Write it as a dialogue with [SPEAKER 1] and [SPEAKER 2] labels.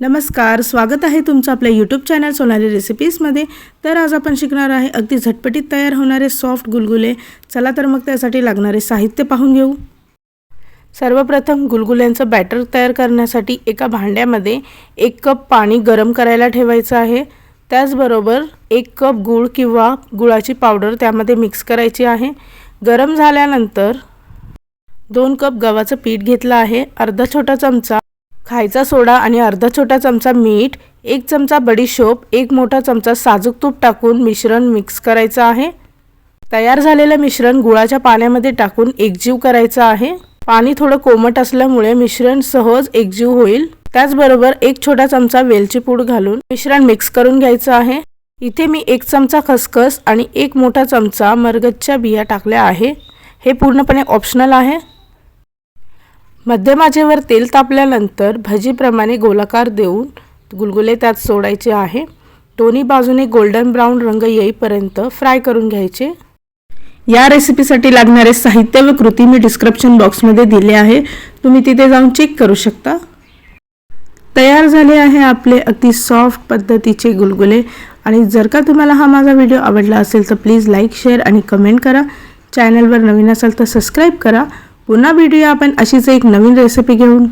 [SPEAKER 1] नमस्कार स्वागत आहे तुमचं आपल्या यूट्यूब चॅनल सोनाली रेसिपीजमध्ये तर आज आपण शिकणार आहे अगदी झटपटीत तयार होणारे सॉफ्ट गुलगुले. चला तर मग त्यासाठी लागणारे साहित्य पाहून घेऊ. सर्वप्रथम गुलगुल्यांचं बॅटर तयार करण्यासाठी एका भांड्यामध्ये एक कप पाणी गरम करायला ठेवायचं आहे. त्याचबरोबर एक कप गूळ किंवा गुळाची पावडर त्यामध्ये मिक्स करायची आहे. गरम झाल्यानंतर दोन कप गव्हाचं पीठ घेतलं आहे. अर्धा छोटा चमचा खायचा सोडा आणि अर्धा छोटा चमचा मीठ एक चमचा बडीशोप एक मोठा चमचा साजूक तूप टाकून मिश्रण मिक्स करायचं आहे. तयार झालेलं मिश्रण गुळाच्या पाण्यामध्ये टाकून एकजीव करायचं आहे. पाणी थोडं कोमट असल्यामुळे मिश्रण सहज एकजीव होईल. त्याचबरोबर एक छोटा चमचा वेलची पूड घालून मिश्रण मिक्स करून घ्यायचं आहे. इथे मी एक चमचा खसखस आणि एक मोठा चमचा मरगतच्या बिया टाकल्या आहे. हे पूर्णपणे ऑप्शनल आहे. मध्यमाजेवर तेल तापल्यानंतर भजीप्रमाणे गोलाकार देऊन गुलगुले त्यात सोडायचे आहे. दोन्ही बाजूने गोल्डन ब्राऊन रंग येईपर्यंत फ्राय करून घ्यायचे. या रेसिपीसाठी लागणारे साहित्य व कृती मी डिस्क्रिप्शन बॉक्समध्ये दिले आहे. तुम्ही तिथे जाऊन चेक करू शकता. तयार झाले आहे आपले अगदी सॉफ्ट पद्धतीचे गुलगुले. आणि जर का तुम्हाला हा माझा व्हिडिओ आवडला असेल तर प्लीज लाईक शेअर आणि कमेंट करा. चॅनलवर नवीन असाल तर सबस्क्राईब करा. पुन्हा भेटूया आपण अशीच एक नवीन रेसिपी घेऊन.